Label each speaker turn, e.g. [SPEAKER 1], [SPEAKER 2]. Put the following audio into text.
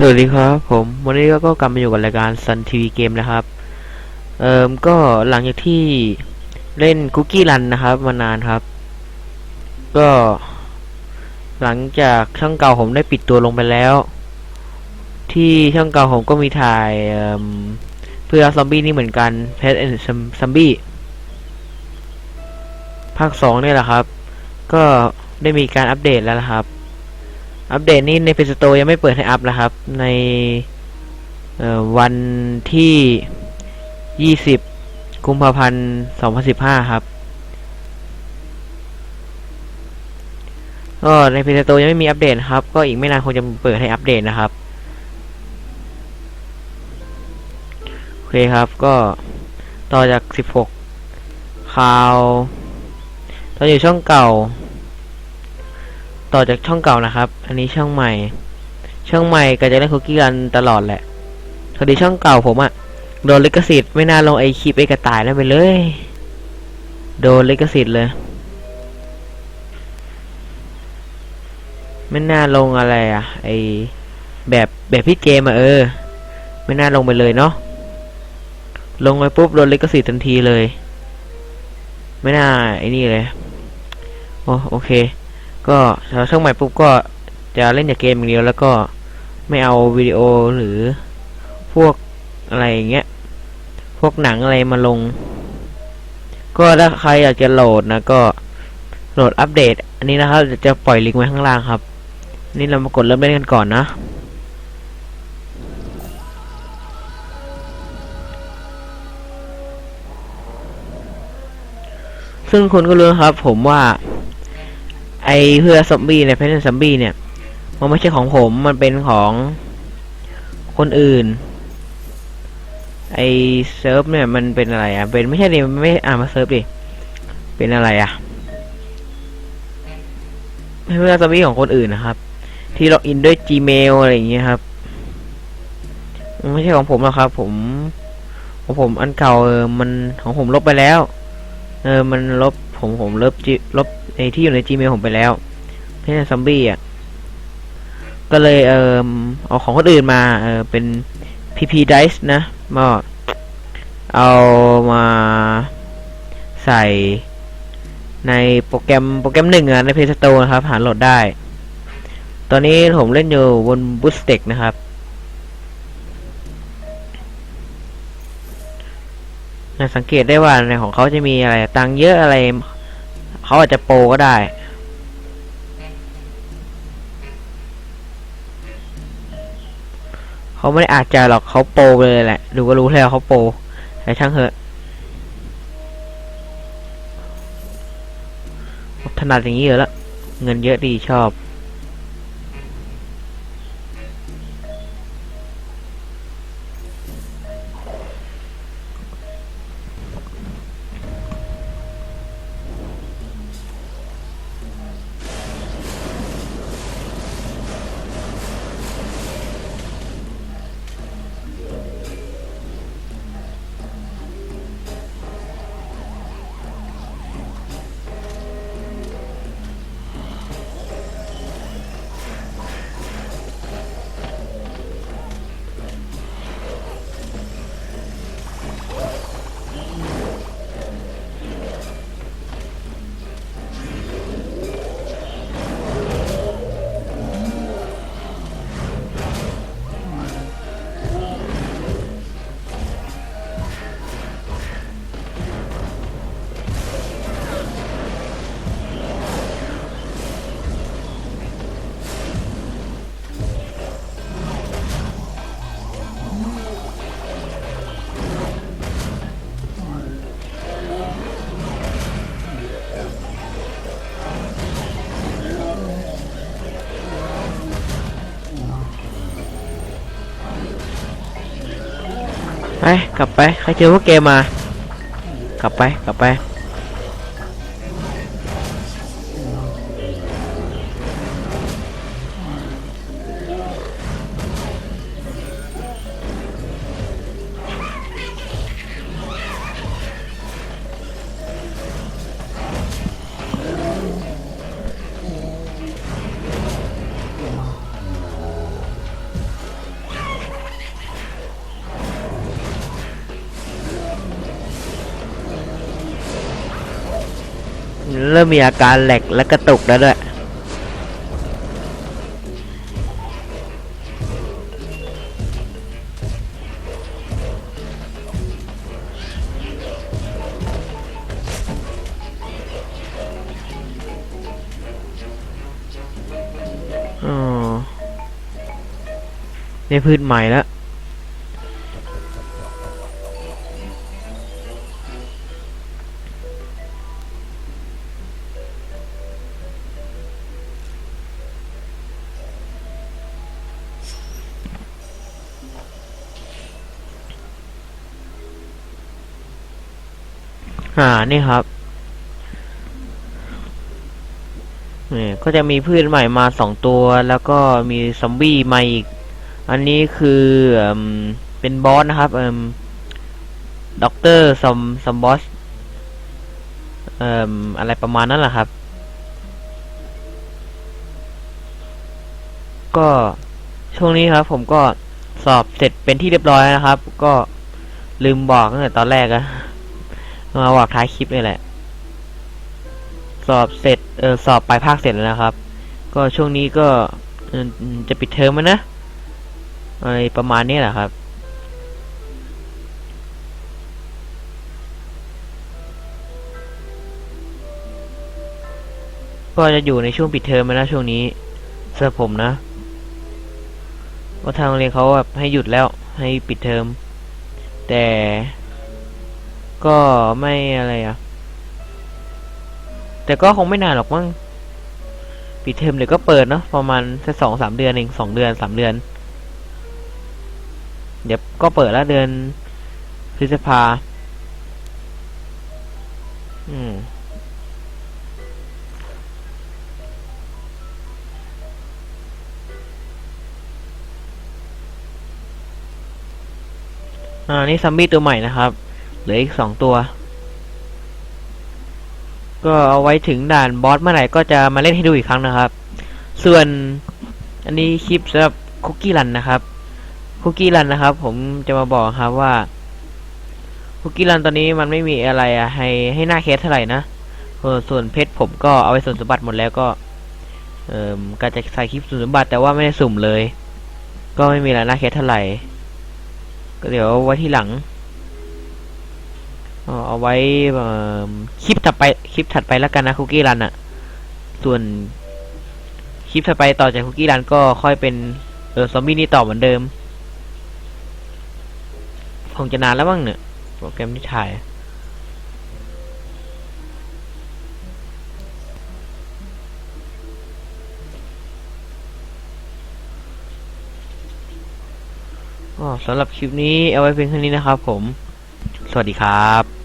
[SPEAKER 1] สวัสดีครับผมวันนี้ก็กลับมาอยู่กับรายการ Sun TV Game นะครับ เอ่มก็หลังจากที่เล่นคุกกี้รันนะครับ มานานครับ ก็ หลังจากช่องเก่าผมได้ปิดตัวลงไปแล้ว ที่ช่องเก่าผมก็มีถ่ายเเพื่อซอมบี้นี่เหมือนกัน Pet and Zombie ภาคสองเนี่ยแหละครับ ก็ได้มีการอัปเดตแล้วนะครับ อัปเดตนี้ในเพจสโตยังไม่เปิดให้อัพนะครับ ในวันที่ 20 กุมภาพันธ์ 2015 ครับ ก็ในเพจสโตยังไม่มีอัปเดตครับ ก็อีกไม่นานคงจะเปิดให้อัปเดตนะครับ โอเคครับก็ต่อจาก 16 ข่าวตอนอยู่ช่องเก่า ต่อจากช่องเก่านะครับ อันนี้ช่องใหม่ ช่องใหม่ก็จะเล่นคุกกี้กันตลอดแหละพอดีช่องเก่าผมอะโดนลิขสิทธิ์ไม่น่าลงไอคลิปไอกระต่ายนั่นไปเลย โดนลิขสิทธิ์เลย ไม่น่าลงอะไรอะไอแบบแบบพี่เจมอะเออ ไม่น่าลงไปเลยเนาะลงไปปุ๊บโดนลิขสิทธิ์ทันทีเลย ไม่น่าไอ้นี่เลยโอโอเค ก็พอช่องใหม่ปุ๊บก็จะเล่นแต่เกมอย่างเดียวแล้วก็ไม่เอาวิดีโอหรือพวกอะไรอย่างเงี้ย พวกหนังอะไรมาลง ก็ถ้าใครอยากจะโหลดนะก็โหลดอัปเดต อันนี้นะครับจะปล่อยลิงก์ไว้ข้างล่างครับ นี่เรามากดเริ่มเล่นกันก่อนนะซึ่งคุณก็รู้ครับผมว่า ไอเพื่อซอมบี้เนี่ยเพนซอมบี้เนี่ย มันไม่ใช่ของผมมันเป็นของคนอื่น ไอเซิร์ฟเนี่ยมันเป็นอะไรอะ เป็นไม่ใช่ดิไม่อ่ามาเซิร์ฟดิ เป็นอะไรอะเพื่อซอมบี้ของคนอื่นนะครับ ที่ล็อกอินด้วย Gmail อะไรอย่างเงี้ยครับมันไม่ใช่ของผมหรอกครับ ผมของผมอันเก่าเออมันของผมลบไปแล้ว เออมันลบผมผมลบจิลบ ไอที่อยู่ใน Gmail ผมไปแล้วเพื่อซอมบี้อะก็เลยเออเอาของคนอื่นมาเออเป็น PP Dice นะมาเอามาใส่ในโปรแกรมโปรแกรมหนึ่งอะใน Play Store นะครับ หาโหลดได้ ตอนนี้ผมเล่นอยู่บน b o o s t e c นะครับ สังเกตได้ว่าในของเขาจะมีอะไรตังเยอะอะไร เขาอาจจะโปรก็ได้ เขาไม่ได้อาจจะหรอกเขาโปรเลยแหละ ดูก็รู้แล้วเขาโปรแต่ช่างเหอะถนัดอย่างนี้เยอะละ เงินเยอะดีชอบ กลับไป ใครเจอพวกเกมมา กลับไป กลับไป เริ่มมีอาการแหลกและกระตุกแล้วด้วยอ๋อได้พืชใหม่แล้ว อ่า นี่ครับนี่ก็จะมีพืชใหม่มาสองตัว แล้วก็มีซอมบี้มาอีก อันนี้คือเอเป็นบอสนะครับด็อกเตอร์ซอมซอมบอสอะไรประมาณนั้นแหละครับ ก็ช่วงนี้ครับ ผมก็สอบเสร็จเป็นที่เรียบร้อยนะครับ ก็ลืมบอกตั้งแต่ตอนแรกอะ มาบอกท้ายคลิปนี่แหละ สอบเสร็จเออสอบปลายภาคเสร็จแล้วนะครับ ก็ช่วงนี้ก็จะปิดเทอมแล้วนะอะไรประมาณนี้แหละครับก็จะอยู่ในช่วงปิดเทอมแล้วนะช่วงนี้สำหรับผมนะว่าทางโรงเรียนเขาแบบให้หยุดแล้วให้ปิดเทอมแต่ ก็ไม่อะไรอะแต่ก็คงไม่นานหรอกมั้งปิดเทอมเดี๋ยวก็เปิดเนาะประมาณแค่สองสามเดือนเองสองเดือนสามเดือน เดี๋ยวก็เปิดแล้วเดือนพฤษภา อืมอ่า นี่ซัมบี้ตัวใหม่นะครับ เหลืออีกสองตัว ก็เอาไว้ถึงด่านบอสเมื่อไหร่ก็จะมาเล่นให้ดูอีกครั้งนะครับ ส่วนอันนี้คลิปสำหรับคุกกี้รันนะครับคุกกี้รันนะครับ ผมจะมาบอกครับว่าคุกกี้รันตอนนี้มันไม่มีอะไรอะให้ให้หน้าเคสเท่าไหร่นะส่วนเพชรผมก็เอาไปส่วนสมบัติหมดแล้วก็ เอ่อการจะใส่คลิปส่วนสมบัติแต่ว่าไม่ได้สุ่มเลย ก็ไม่มีอะไรหน้าเคสเท่าไหร่ก็เดี๋ยวไว้ที่หลัง เอาไว้คลิปถัดไปคลิปถัดไปแล้วกันนะคุกกี้รันอะส่วนคลิปถัดไปต่อจากคุกกี้รันก็ค่อยเป็นเออซอมบี้นี่ต่อเหมือนเดิมคงจะนานแล้วบ้างเนี่ยโปรแกรมที่ถ่ายสำหรับคลิปนี้เอาไว้เพียงเท่านี้นะครับผม สวัสดีครับ